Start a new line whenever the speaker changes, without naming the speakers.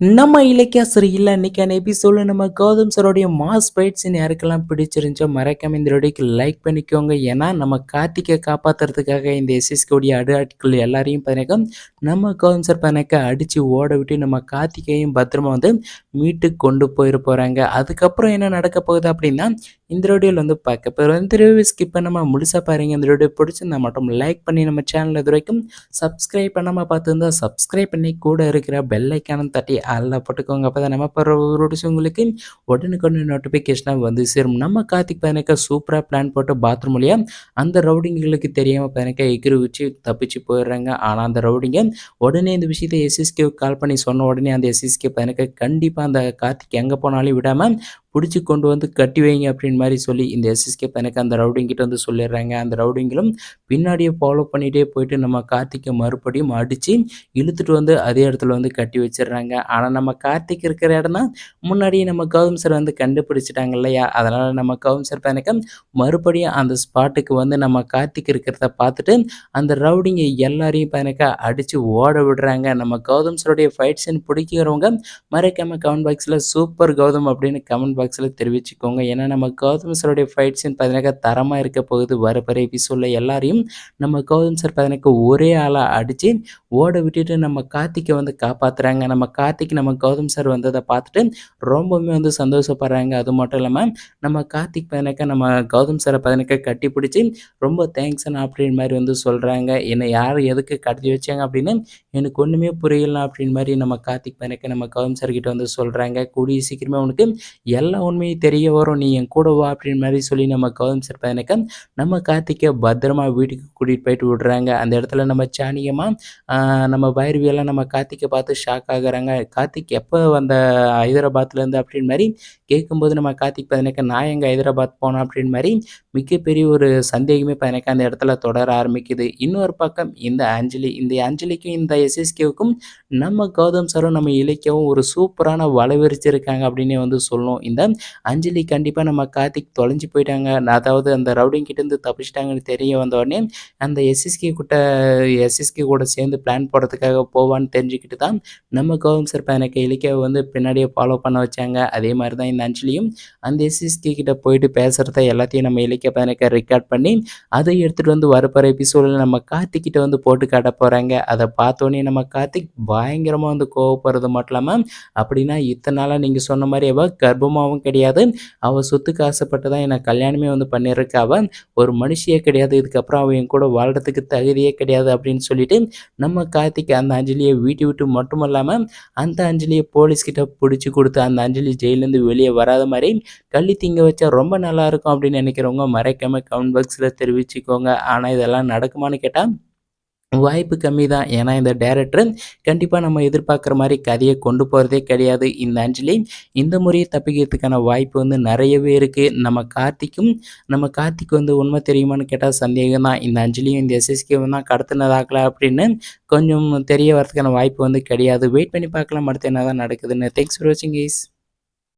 நம்ம இலக்கிய சரியில்லை இன்னைக்கான எபிசோட நம்ம கௌதம் சரோடைய மாஸ் ஃபைட்ஸ் யாருக்கெல்லாம் பிடிச்சிருந்துச்சோ மறக்காம இந்த வீடியோக்கு லைக் பண்ணிக்கோங்க. ஏன்னா நம்ம கார்த்திகை காப்பாற்றுறதுக்காக இந்த எஸ்எஸ்கோடைய அடாட்கள் எல்லாரையும் பார்த்தீங்கன்னா நம்ம கௌதம் சார் பார்த்தீங்கன்னா அடித்து ஓட விட்டு நம்ம கார்த்திகையும் பத்திரமா வந்து மீட்டு கொண்டு போயிட போகிறாங்க அதுக்கப்புறம் என்ன நடக்க போகுது அப்படின்னா இந்த வீடியோவில் வந்து பார்க்க போகிறோம் இந்த வீடியோ ஸ்கிப் பண்ணாமல் முழுசாக பாருங்க. இந்த வீடியோ பிடிச்சிருந்தா மட்டும் லைக் பண்ணி நம்ம சேனல் இது வரைக்கும் சப்ஸ்கிரைப் பண்ணாமல் பார்த்துருந்தா சப்ஸ்கிரைப் பண்ணி கூட இருக்கிற பெல் தட்டி அதில் போட்டுக்கோங்க. அப்போ தான் நம்ம போகிற ஒரு உங்களுக்கு உடனுக்குடனே நோட்டிஃபிகேஷனாக வந்து சேரும். நம்ம கார்த்திக் பதினக்கா சூப்பராக பிளான் போட்டு பாத்ரூம் வழியாக அந்த ரவுடிங்களுக்கு தெரியாமல் பதினக்கா எகிரி வச்சு தப்பிச்சு போயிடுறாங்க. ஆனால் அந்த ரவுடிங்க உடனே இந்த விஷயத்தை எஸ்எஸ்கே கால் பண்ணி சொன்ன உடனே அந்த எஸ்எஸ்கே பதினக்கா கண்டிப்பாக அந்த கார்த்திக் எங்கே போனாலும் விடாமல் பிடிச்சி கொண்டு வந்து கட்டி வைங்க அப்படின்னு மாதிரி சொல்லி இந்த எஸ்எஸ்கே பையனுக்கு அந்த ரவுடிங்கிட்ட வந்து சொல்லிடுறாங்க. அந்த ரவுடிங்களும் பின்னாடியே ஃபாலோ பண்ணிகிட்டே போயிட்டு நம்ம கார்த்திக்கை மறுபடியும் அடித்து இழுத்துட்டு வந்து அதே இடத்துல வந்து கட்டி வச்சிடுறாங்க. ஆனால் நம்ம கார்த்திக் இருக்கிற இடம் தான் முன்னாடியே நம்ம கௌதம் சார் வந்து கண்டுபிடிச்சிட்டாங்க இல்லையா? அதனால் நம்ம கௌதம் சார் எனக்கு மறுபடியும் அந்த ஸ்பாட்டுக்கு வந்து நம்ம கார்த்திக் இருக்கிறத பார்த்துட்டு அந்த ரவுடிங்க எல்லாரையும் பயனக்கா அடித்து ஓட விடுறாங்க. நம்ம கௌதம் சாருடைய ஃபைட் சீன் பிடிக்கிறவங்க மறைக்காம கமெண்ட் பாக்ஸில் சூப்பர் கௌதம் அப்படின்னு கமெண்ட் பாக்ஸில் தெரிவிச்சுக்கோங்க. ஏன்னா நம்ம கௌதம் சாருடைய ஃபைட் சீன் பார்த்தீங்கன்னா தரமாக இருக்க போகுது. வர வர எபிசோடில் எல்லாரையும் நம்ம கௌதம் சார் பார்த்தீங்கன்னா ஒரே ஆளாக அடித்து ஓட விட்டுட்டு நம்ம கார்த்திக்கை வந்து காப்பாற்றுறாங்க நம்ம கார்த்திக் நம்ம கௌதம் சார் வந்ததை பார்த்துட்டு ரொம்பவுமே வந்து சந்தோஷப்படுறாங்க. அது மட்டும் இல்லாமல் நம்ம கார்த்திக் பார்த்தீங்கன்னாக்கா நம்ம கௌதம் சாரை பார்த்தீங்கன்னாக்கா கட்டி பிடிச்சி ரொம்ப தேங்க்ஸ் அண்ணா அப்படின்னு மாதிரி வந்து சொல்கிறாங்க என்னை யார் எதுக்கு கடத்தி வச்சாங்க அப்படின்னு எனக்கு ஒன்றுமே புரியலாம் அப்படின்னு மாதிரி நம்ம கார்த்திக் பார்த்தீங்கன்னாக்கா நம்ம கௌதம் சார் கிட்ட வந்து சொல்கிறாங்க கூடிய சீக்கிரமே உனக்கு எல்லா எல்லா உண்மையும் தெரிய வரும் நீ என் கூட வா அப்படின்னு மாதிரி சொல்லி நம்ம கௌதம் சார் பார்த்தீங்கன்னாக்கா நம்ம கார்த்திக்கை பத்திரமா வீட்டுக்கு கூட்டிகிட்டு போயிட்டு விடுறாங்க. அந்த இடத்துல நம்ம சாணியமாக நம்ம பைரவியெல்லாம் நம்ம கார்த்திக்கை பார்த்து ஷாக் ஆகுறாங்க. கார்த்திக் எப்போ வந்த ஹைதராபாத்லேருந்து அப்படின்னு மாதிரி கேட்கும்போது நம்ம கார்த்திக் பார்த்தீங்கன்னாக்கா நான் எங்கள் ஹைதராபாத் போனோம் அப்படின்னு மாதிரி மிகப்பெரிய ஒரு சந்தேகமே பார்த்தீங்கன்னாக்கா அந்த இடத்துல தொடர ஆரம்பிக்குது. இன்னொரு பக்கம் இந்த அஞ்சலி இந்த அஞ்சலிக்கும் இந்த எஸ்எஸ்கேவுக்கும் நம்ம கௌதம் சாரும் நம்ம இலக்கியவும் ஒரு சூப்பரான வளவரிச்சிருக்காங்க அப்படின்னே வந்து சொல்லணும். இந்த அஞ்சலி கண்டிப்பாக நம்ம கார்த்திக் தொலைஞ்சு போயிட்டாங்க. அதாவது அந்த ரவுடிங் கிட்டேருந்து தப்பிச்சிட்டாங்கன்னு தெரிய வந்த உடனே அந்த எஸ்எஸ்கே கிட்ட எஸ்எஸ்கே கூட சேர்ந்து பிளான் போடுறதுக்காக போவான்னு தெரிஞ்சுக்கிட்டு தான் நம்ம கௌதம் சார் எனக்கு இலக்கியாவை வந்து பின்னாடியே ஃபாலோ பண்ண வச்சாங்க. அதே மாதிரி தான் இந்த அஞ்சலியும் அந்த எஸ்எஸ்கே கிட்ட போயிட்டு பேசுகிறத எல்லாத்தையும் நம்ம இலக்கிய பையனுக்கு ரெக்கார்ட் பண்ணி அதை எடுத்துகிட்டு வந்து வரப்போகிற எபிசோடில் நம்ம கார்த்திக் கிட்ட வந்து போட்டு காட்ட போகிறாங்க அதை பார்த்தோன்னே நம்ம கார்த்திக் பயங்கரமாக வந்து கோவப்படுறது மட்டும் இல்லாமல் அப்படின்னா இத்தனை நாளாக நீங்கள் சொன்ன மாதிரி அவள் கர்ப்பமாகவும் கிடையாது. அவள் சொத்துக்கு ஆசைப்பட்டு தான் என்னை கல்யாணமே வந்து பண்ணியிருக்க. அவன் ஒரு மனுஷியே கிடையாது. இதுக்கப்புறம் அவள் என் கூட வாழ்கிறதுக்கு தகுதியே கிடையாது அப்படின்னு சொல்லிட்டு நம்ம கார்த்திக் அந்த அஞ்சலியை வீட்டை விட்டு மட்டும் இல்லாமல் அந்த அஞ்சலியை போலீஸ்கிட்ட பிடிச்சி கொடுத்து அந்த அஞ்சலி ஜெயிலேருந்து வெளியே வராத மாதிரி கள்ளி திங்க வச்சா ரொம்ப நல்லா இருக்கும் அப்படின்னு நினைக்கிறவங்க மறைக்காமல் கமெண்ட் பாக்ஸில் தெரிவிச்சுக்கோங்க. ஆனால் இதெல்லாம் நடக்குமான்னு கேட்டால் வாய்ப்பு கம்மி தான் ஏன்னா இந்த டேரக்டர் கண்டிப்பாக நம்ம எதிர்பார்க்குற மாதிரி கதையை கொண்டு போகிறதே கிடையாது. இந்த அஞ்சலி இந்த முறையை தப்பிக்கிறதுக்கான வாய்ப்பு வந்து நிறையவே இருக்குது நம்ம கார்த்திக்கும் நம்ம கார்த்திக் வந்து உண்மை தெரியுமான்னு கேட்டால் சந்தேகம் தான் இந்த அஞ்சலியும் இந்த எஸ்எஸ்கேவும் தான் கடத்தினதாக்கல அப்படின்னு கொஞ்சம் தெரிய வரதுக்கான வாய்ப்பு வந்து கிடையாது. வெயிட் பண்ணி பார்க்கலாம். அடுத்து என்ன தான் நடக்குதுன்னு. தேங்க்ஸ் ஃபார் வாட்சிங் கைஸ்